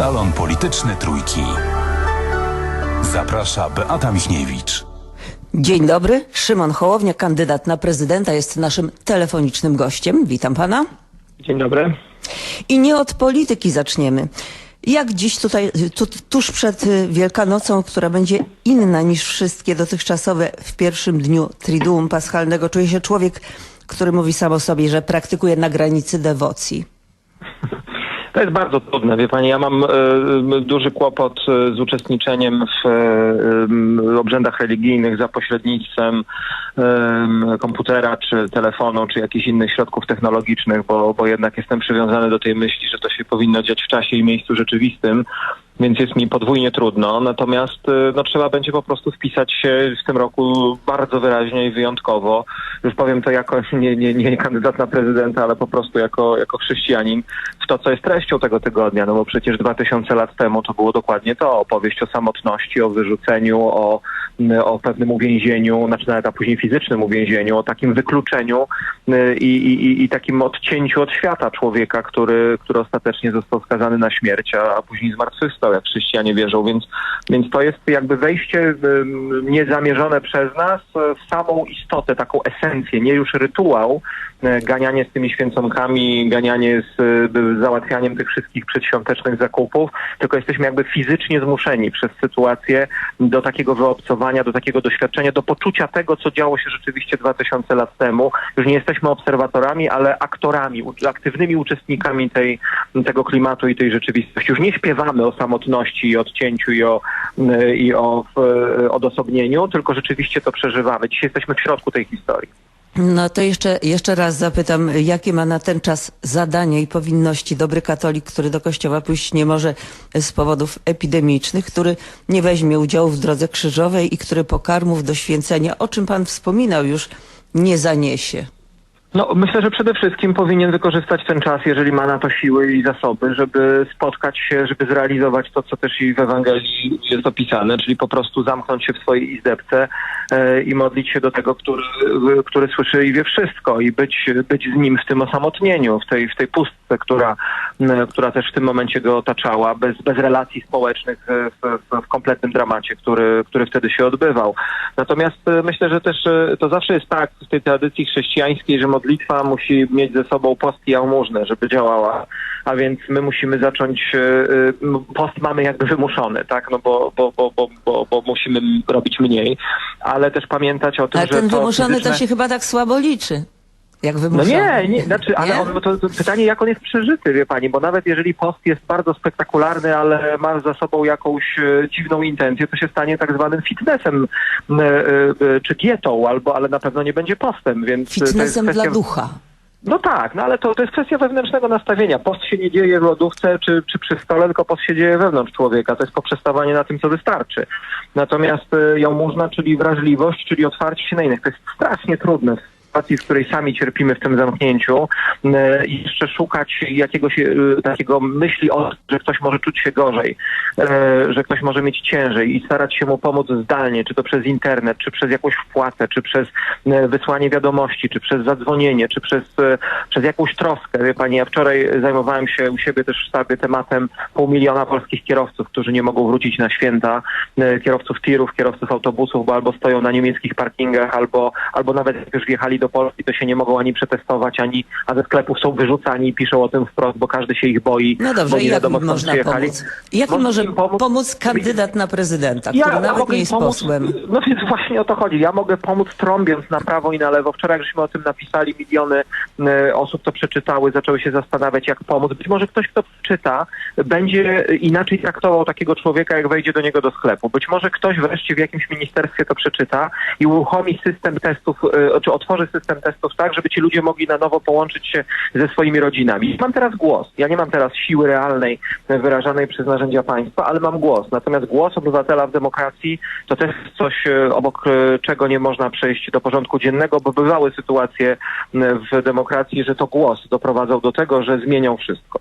Salon Polityczny Trójki. Zaprasza Beata Michniewicz. Dzień dobry. Szymon Hołownia, kandydat na prezydenta, jest naszym telefonicznym gościem. Witam pana. Dzień dobry. I nie od polityki zaczniemy. Jak dziś tutaj, tu, tuż przed y, Wielkanocą, która będzie inna niż wszystkie dotychczasowe w pierwszym dniu Triduum Paschalnego, czuje się człowiek, który mówi sam o sobie, że praktykuje na granicy dewocji? To jest bardzo trudne, wie pani. Ja mam e, duży kłopot e, z uczestniczeniem w e, obrzędach religijnych za pośrednictwem e, komputera, czy telefonu, czy jakichś innych środków technologicznych, bo, bo jednak jestem przywiązany do tej myśli, że to się powinno dziać w czasie i miejscu rzeczywistym. Więc jest mi podwójnie trudno, natomiast no, trzeba będzie po prostu wpisać się w tym roku bardzo wyraźnie i wyjątkowo. Już powiem to jako nie, nie, nie kandydat na prezydenta, ale po prostu jako, jako chrześcijanin to, co jest treścią tego tygodnia. No bo przecież 2000 lat temu to było dokładnie to. Opowieść o samotności, o wyrzuceniu, o, o pewnym uwięzieniu, znaczy nawet a później fizycznym uwięzieniu, o takim wykluczeniu y, i, i, i takim odcięciu od świata człowieka, który, który ostatecznie został skazany na śmierć, a, a później zmartwychwstał, jak chrześcijanie wierzą. Więc, więc to jest jakby wejście niezamierzone przez nas w samą istotę, taką esencję, nie już rytuał, y, ganianie z tymi święconkami, ganianie z y, załatwianiem tych wszystkich przedświątecznych zakupów, tylko jesteśmy jakby fizycznie zmuszeni przez sytuację do takiego wyobcowania, do takiego doświadczenia, do poczucia tego, co działo się rzeczywiście 2000 lat temu. Już nie jesteśmy obserwatorami, ale aktorami, aktywnymi uczestnikami tej, tego klimatu i tej rzeczywistości. Już nie śpiewamy o samotności i odcięciu i o, i o odosobnieniu, tylko rzeczywiście to przeżywamy. Dzisiaj jesteśmy w środku tej historii. No to jeszcze, jeszcze raz zapytam, jakie ma na ten czas zadania i powinności dobry katolik, który do kościoła pójść nie może z powodów epidemicznych, który nie weźmie udziału w drodze krzyżowej i który pokarmów do święcenia, o czym pan wspominał już, nie zaniesie. No, myślę, że przede wszystkim powinien wykorzystać ten czas, jeżeli ma na to siły i zasoby, żeby spotkać się, żeby zrealizować to, co też i w Ewangelii jest opisane, czyli po prostu zamknąć się w swojej izdebce e, i modlić się do tego, który, który słyszy i wie wszystko i być, być z nim w tym osamotnieniu, w tej, w tej pustce, która, która też w tym momencie go otaczała, bez, bez relacji społecznych, e, w, w, w kompletnym dramacie, który, który wtedy się odbywał. Natomiast e, myślę, że też e, to zawsze jest tak w tej tradycji chrześcijańskiej, że modlitwa musi mieć ze sobą post i jałmużnę, żeby działała. A więc my musimy zacząć, e, e, post mamy jakby wymuszony, tak, no bo, bo, bo, bo, bo, bo musimy robić mniej, ale też pamiętać o tym, Ale że ten to wymuszony to fizyczne- się chyba tak słabo liczy. Jak no nie, nie, znaczy, ale Nie? on, to, to pytanie, jak on jest przeżyty, wie pani, bo nawet jeżeli post jest bardzo spektakularny, ale ma za sobą jakąś e, dziwną intencję, to się stanie tak zwanym fitnessem e, e, czy dietą, albo, ale na pewno nie będzie postem, więc e, Fitnessem dla kwestia- ducha. No tak, no ale to, to jest kwestia wewnętrznego nastawienia. Post się nie dzieje w lodówce czy, czy przy stole, tylko post się dzieje wewnątrz człowieka. To jest poprzestawanie na tym, co wystarczy. Natomiast y, jałmużna, czyli wrażliwość, czyli otwarcie się na innych, to jest strasznie trudne sytuacji, w której sami cierpimy w tym zamknięciu i jeszcze szukać jakiegoś y, takiego myśli o że ktoś może czuć się gorzej, y, że ktoś może mieć ciężej i starać się mu pomóc zdalnie, czy to przez internet, czy przez jakąś wpłatę, czy przez wysłanie wiadomości, czy przez zadzwonienie, czy przez, przez jakąś troskę. Wie pani, ja wczoraj zajmowałem się u siebie też w sztabie tematem pół miliona polskich kierowców, którzy nie mogą wrócić na święta, kierowców tirów, kierowców autobusów, bo albo stoją na niemieckich parkingach, albo, albo nawet już wjechali do Polski, to się nie mogą ani przetestować, ani, a ze sklepów są wyrzucani i piszą o tym wprost, bo każdy się ich boi. No bo dobrze, nie i jak wiadomo, można przyjechali. pomóc? Jak może pomóc- pomóc kandydat na prezydenta, który nawet mogę nie jest pomóc- posłem? No więc właśnie o to chodzi. Ja mogę pomóc trąbiąc na prawo i na lewo. Wczoraj, jak żeśmy o tym napisali, miliony e, osób to przeczytały, zaczęły się zastanawiać, jak pomóc. Być może ktoś, kto czyta, będzie inaczej traktował takiego człowieka, jak wejdzie do niego do sklepu. Być może ktoś wreszcie w jakimś ministerstwie to przeczyta i uruchomi system testów, e, czy otworzy system testów tak, żeby ci ludzie mogli na nowo połączyć się ze swoimi rodzinami. Mam teraz głos. Ja nie mam teraz siły realnej wyrażanej przez narzędzia państwa, ale mam głos. Natomiast głos obywatela w demokracji to też coś, e, obok e, czego nie można przejść do porządku dziennego, bo bywały sytuacje w demokracji, że to głos doprowadzał do tego, że zmienią wszystko.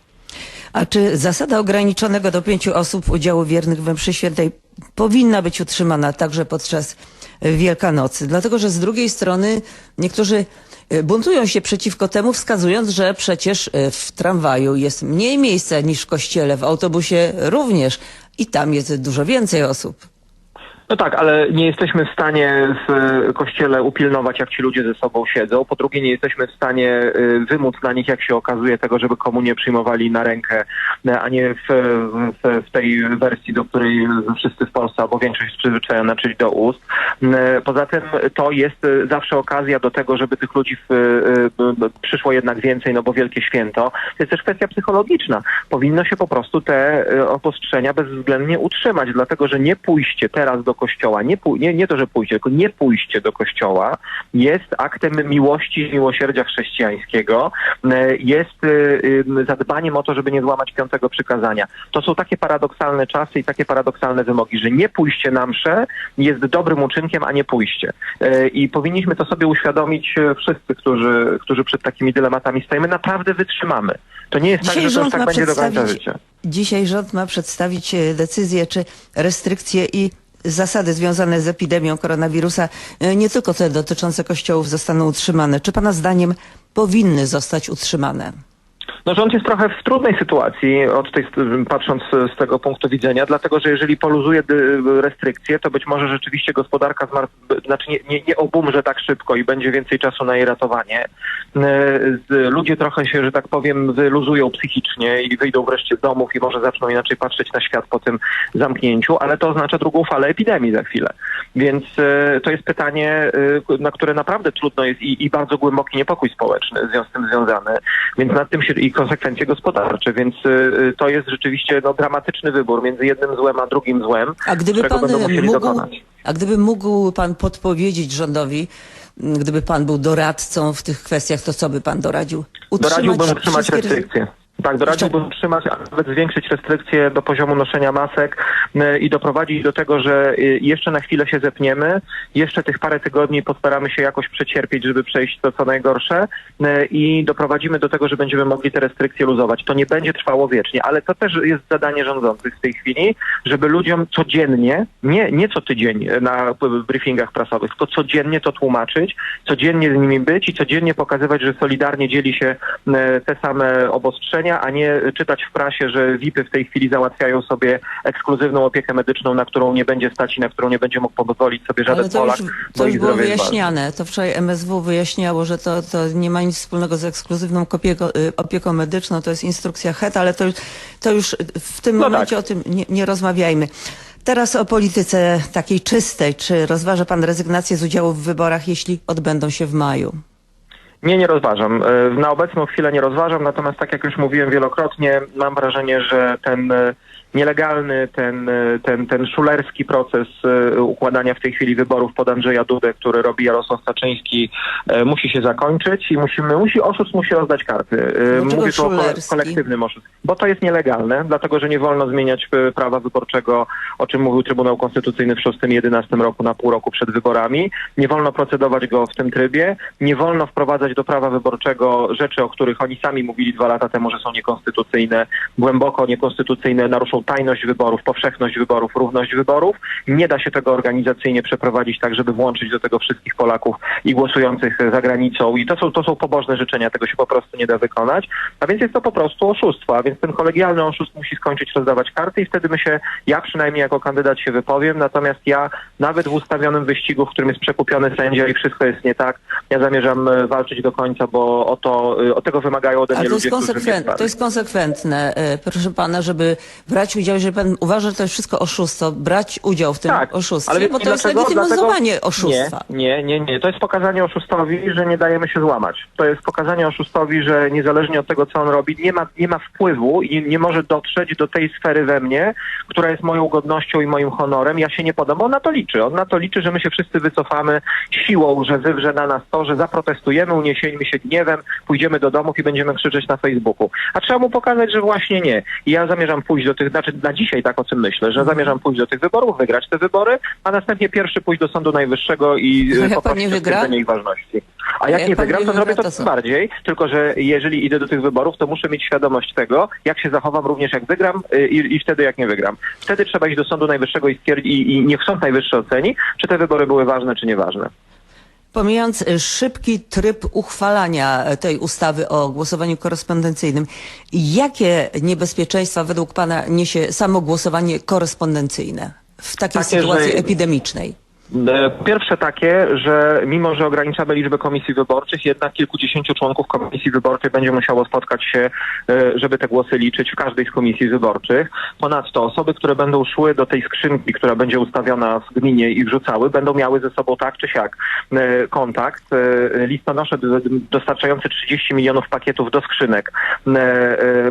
A czy zasada ograniczonego do pięciu osób udziału wiernych we mszy świętej powinna być utrzymana także podczas Wielkanocy? Dlatego, że z drugiej strony niektórzy y, buntują się przeciwko temu, wskazując, że przecież y, w tramwaju jest mniej miejsca niż w kościele, w autobusie również i tam jest dużo więcej osób. No tak, ale nie jesteśmy w stanie w kościele upilnować, jak ci ludzie ze sobą siedzą. Po drugie, nie jesteśmy w stanie e, wymóc na nich, jak się okazuje, tego, żeby komunię przyjmowali na rękę, e, a nie w, w, w tej wersji, do której wszyscy w Polsce albo większość przyzwyczajona, czyli do ust. E, Poza tym to jest zawsze okazja do tego, żeby tych ludzi w, przyszło jednak więcej, no bo wielkie święto. To jest też kwestia psychologiczna. Powinno się po prostu te obostrzenia bezwzględnie utrzymać, dlatego że nie pójście teraz do kościoła, nie, nie, nie to, że pójście, tylko nie pójście do kościoła jest aktem miłości i miłosierdzia chrześcijańskiego, e, jest e, zadbaniem o to, żeby nie złamać piątego przykazania. To są takie paradoksalne czasy i takie paradoksalne wymogi, że nie pójście na mszę jest dobrym uczynkiem, a nie pójście. E, I powinniśmy to sobie uświadomić wszyscy, którzy, którzy przed takimi dylematami stoimy. Naprawdę wytrzymamy. To nie jest tak, Dzisiaj że to już tak będzie do końca życia. dzisiaj rząd ma przedstawić decyzję, czy restrykcje i zasady związane z epidemią koronawirusa, e, nie tylko te dotyczące kościołów, zostaną utrzymane. Czy Pana zdaniem powinny zostać utrzymane? No rząd jest trochę w trudnej sytuacji, od tej, patrząc z tego punktu widzenia, dlatego że jeżeli poluzuje dy- restrykcje, to być może rzeczywiście gospodarka znaczy nie, nie, nie obumrze tak szybko i będzie więcej czasu na jej ratowanie. Z- Ludzie trochę się, że tak powiem, wyluzują psychicznie i wyjdą wreszcie z domów i może zaczną inaczej patrzeć na świat po tym zamknięciu, ale to oznacza drugą falę epidemii za chwilę. Więc e, to jest pytanie, na które naprawdę trudno jest i, i bardzo głęboki niepokój społeczny z tym związany, więc nad tym się i konsekwencje gospodarcze, więc e, to jest rzeczywiście no, dramatyczny wybór między jednym złem a drugim złem, A gdyby którego pan będą musieli mógł, dokonać. a gdyby mógł pan podpowiedzieć rządowi, m, gdyby pan był doradcą w tych kwestiach, to co by pan doradził? Doradziłbym utrzymać restrykcje. Tak, doradziłbym utrzymać, a nawet zwiększyć restrykcje do poziomu noszenia masek y, i doprowadzić do tego, że y, jeszcze na chwilę się zepniemy, jeszcze tych parę tygodni postaramy się jakoś przecierpieć, żeby przejść to co najgorsze y, i doprowadzimy do tego, że będziemy mogli te restrykcje luzować. To nie będzie trwało wiecznie, ale to też jest zadanie rządzących w tej chwili, żeby ludziom codziennie, nie, nie co tydzień na briefingach prasowych, tylko codziennie to tłumaczyć, codziennie z nimi być i codziennie pokazywać, że solidarnie dzieli się e, te same obostrzenia, a nie czytać w prasie, że VIP-y w tej chwili załatwiają sobie ekskluzywną opiekę medyczną, na którą nie będzie stać i na którą nie będzie mógł pozwolić sobie żaden Ale to Polak. już, to już było wyjaśniane. To wczoraj MSW wyjaśniało, że to, to nie ma nic wspólnego z ekskluzywną kopieko, y, opieką medyczną, to jest instrukcja HET, ale to, już- to już w tym No momencie tak. o tym nie, nie rozmawiajmy. Teraz o polityce takiej czystej. Czy rozważa pan rezygnację z udziału w wyborach, jeśli odbędą się w maju? Nie, nie rozważam. E, Na obecną chwilę nie rozważam, natomiast tak jak już mówiłem wielokrotnie, mam wrażenie, że ten e, nielegalny, ten, e, ten, ten szulerski proces e, układania w tej chwili wyborów pod Andrzeja Dudę, który robi Jarosław Staczyński, e, musi się zakończyć i musimy, musi, oszust musi rozdać karty. Dlaczego Mówię tu o kolektywnym oszustwie, bo to jest nielegalne, dlatego że nie wolno zmieniać prawa wyborczego, o czym mówił Trybunał Konstytucyjny w 6 i 11 roku na pół roku przed wyborami. Nie wolno procedować go w tym trybie, nie wolno wprowadzać do prawa wyborczego rzeczy, o których oni sami mówili dwa lata temu, że są niekonstytucyjne, głęboko niekonstytucyjne, naruszą tajność wyborów, powszechność wyborów, równość wyborów. Nie da się tego organizacyjnie przeprowadzić tak, żeby włączyć do tego wszystkich Polaków i głosujących za granicą. I to są, to są pobożne życzenia, tego się po prostu nie da wykonać. A więc jest to po prostu oszustwo, a więc ten kolegialny oszust musi skończyć rozdawać karty i wtedy my się, ja przynajmniej jako kandydat się wypowiem, natomiast ja nawet w ustawionym wyścigu, w którym jest przekupiony sędzia i wszystko jest nie tak, ja zamierzam e, walczyć do końca, bo o to, e, o tego wymagają ode mnie Ale to jest, ludzie, którzy mnie konsekwent, wybrali. to jest konsekwentne, e, proszę pana, żeby brać udział, jeżeli pan uważa, że to jest wszystko oszustwo, brać udział w tym Tak, oszustwie, wie bo to jest legitymizowanie oszustwa. Nie, nie, nie, nie. To jest pokazanie oszustowi, że nie dajemy się złamać. To jest pokazanie oszustowi, że niezależnie od tego, co on robi, nie ma, nie ma wpływu i nie, nie może dotrzeć do tej sfery we mnie, która jest moją godnością i moim honorem. Ja się nie podam, bo on na to liczy. On na to liczy, że my się wszyscy wycofamy siłą, że wywrze na nas to, że zaprotestujemy, uniesiemy się gniewem, pójdziemy do domów i będziemy krzyczeć na Facebooku. A trzeba mu pokazać, że właśnie nie. I ja zamierzam pójść do tych, znaczy na dzisiaj tak o tym myślę, że zamierzam pójść do tych wyborów, wygrać te wybory, a następnie pierwszy pójść do Sądu Najwyższego i A e, poprosić o stwierdzenie ich ważności. A jak, jak nie wygram, nie to zrobię to to bardziej, tylko że jeżeli idę do tych wyborów, to muszę mieć świadomość tego, jak się zachowam również jak wygram y, i, i wtedy jak nie wygram. Wtedy trzeba iść do Sądu Najwyższego i i, i niech Sąd Najwyższy oceni, czy te wybory były ważne, czy nieważne. Pomijając y, szybki tryb uchwalania e, tej ustawy o głosowaniu korespondencyjnym, jakie niebezpieczeństwa według Pana niesie samo głosowanie korespondencyjne w takiej Takie, że- sytuacji epidemicznej? E, Pierwsze takie, że mimo, że ograniczamy liczbę komisji wyborczych, jednak kilkudziesięciu członków komisji wyborczej będzie musiało spotkać się, e, żeby te głosy liczyć w każdej z komisji wyborczych. Ponadto osoby, które będą szły do tej skrzynki, która będzie ustawiona w gminie i wrzucały, będą miały ze sobą tak czy siak e, kontakt. Listonosze dostarczający 30 milionów pakietów do skrzynek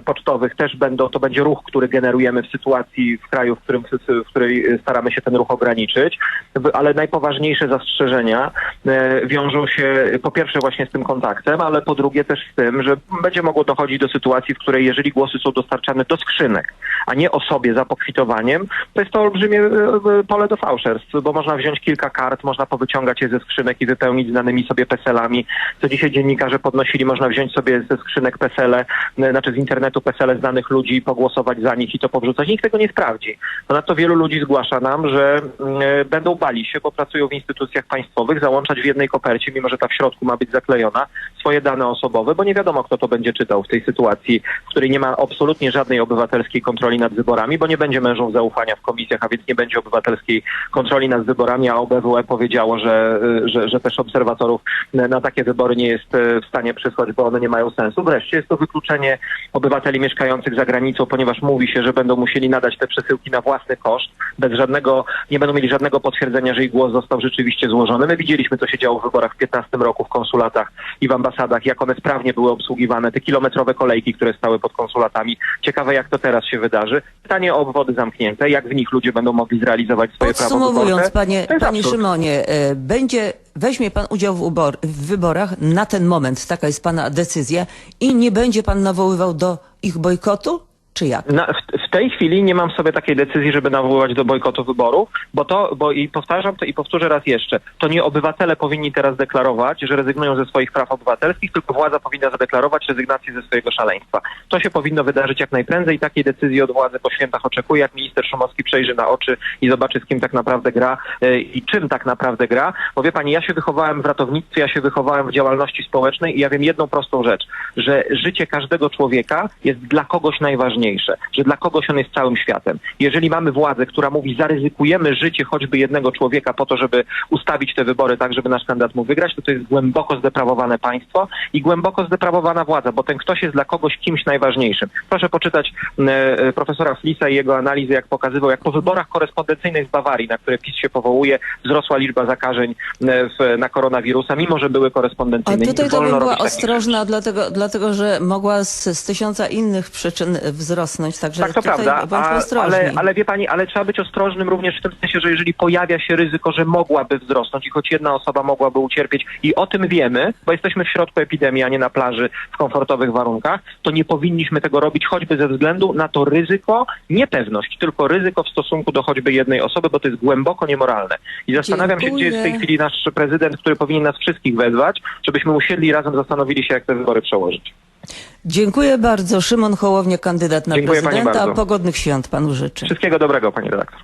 pocztowych też będą, to będzie ruch, który generujemy w sytuacji w kraju, w, którym, w której staramy się ten ruch ograniczyć, W- ale najpoważniejsze zastrzeżenia e, wiążą się po pierwsze właśnie z tym kontaktem, ale po drugie też z tym, że będzie mogło dochodzić do sytuacji, w której jeżeli głosy są dostarczane do skrzynek, a nie osobie za pokwitowaniem, to jest to olbrzymie e, e, pole do fałszerstw, bo można wziąć kilka kart, można powyciągać je ze skrzynek i wypełnić znanymi sobie PESEL-ami. Co dzisiaj dziennikarze podnosili, można wziąć sobie ze skrzynek PESEL-e, znaczy z internetu PESEL-e znanych ludzi i pogłosować za nich i to powrzucać. Nikt tego nie sprawdzi. Ponadto wielu ludzi zgłasza nam, że mm, będą bali się, bo pracują w instytucjach państwowych, załączać w jednej kopercie, mimo że ta w środku ma być zaklejona, swoje dane osobowe, bo nie wiadomo, kto to będzie czytał w tej sytuacji, w której nie ma absolutnie żadnej obywatelskiej kontroli nad wyborami, bo nie będzie mężów zaufania w komisjach, a więc nie będzie obywatelskiej kontroli nad wyborami, a OBWE powiedziało, że, y, że, że też obserwatorów na takie wybory nie jest y, w stanie przysłać, bo one nie mają sensu. Wreszcie jest to wykluczenie obywateli mieszkających za granicą, ponieważ mówi się, że będą musieli nadać te przesyłki na własny koszt, bez żadnego, nie będą mieli żadnego potwierdzenia, że ich głos został rzeczywiście złożony. My widzieliśmy, co się działo w wyborach w 15 roku w konsulatach i w ambasadach, jak one sprawnie były obsługiwane, te kilometrowe kolejki, które stały pod konsulatami. Ciekawe, jak to teraz się wydarzy. Pytanie o obwody zamknięte, jak w nich ludzie będą mogli zrealizować swoje prawo Podsumowując, panie, panie. Szymonie, e, będzie, weźmie pan udział w, ubor, w wyborach na ten moment, taka jest pana decyzja i nie będzie pan nawoływał do ich bojkotu, czy jak? Na, w, w tej chwili nie mam sobie takiej decyzji, żeby nawoływać do bojkotu wyborów, bo to, bo i powtarzam to i powtórzę raz jeszcze, to nie obywatele powinni teraz deklarować, że rezygnują ze swoich praw obywatelskich, tylko władza powinna zadeklarować rezygnację ze swojego szaleństwa. To się powinno wydarzyć jak najprędzej i takiej decyzji od władzy po świętach oczekuję, jak minister Szumowski przejrzy na oczy i zobaczy, z kim tak naprawdę gra e, i czym tak naprawdę gra. Bo wie pani, ja się wychowałem w ratownictwie, ja się wychowałem w działalności społecznej i ja wiem jedną prostą rzecz, że życie każdego człowieka jest dla kogoś najważniejsze, że dla kogoś on jest całym światem. Jeżeli mamy władzę, która mówi, zaryzykujemy życie choćby jednego człowieka po to, żeby ustawić te wybory tak, żeby nasz kandydat mógł wygrać, to to jest głęboko zdeprawowane państwo i głęboko zdeprawowana władza, bo ten ktoś jest dla kogoś kimś najważniejszym. Proszę poczytać e, e, profesora Flisa i jego analizy, jak pokazywał, jak po wyborach korespondencyjnych w Bawarii, na które PiS się powołuje, wzrosła liczba zakażeń e, w, na koronawirusa, mimo że były A korespondencyjne. tutaj Nie to bym była ostrożna, dlatego, dlatego że mogła z, z tysiąca innych przyczyn wzrosnąć, także Tak, to tutaj prawda, bądźmy ostrożni. ale, ale wie pani, ale trzeba być ostrożnym również w tym sensie, że jeżeli pojawia się ryzyko, że mogłaby wzrosnąć i choć jedna osoba mogłaby ucierpieć i o tym wiemy, bo jesteśmy w środku epidemii, a nie na plaży w komfortowych warunkach, to nie powinniśmy tego robić choćby ze względu na to ryzyko, nie pewność, tylko ryzyko w stosunku do choćby jednej osoby, bo to jest głęboko niemoralne. I zastanawiam się, gdzie jest w tej Dziękuję. chwili nasz prezydent, który powinien nas wszystkich wezwać, żebyśmy usiedli i razem zastanowili się, jak te wybory przełożyć. Dziękuję bardzo. Szymon Hołownia, kandydat na Dziękuję pani prezydenta. bardzo. Pogodnych świąt panu życzę. Wszystkiego dobrego, pani redaktor.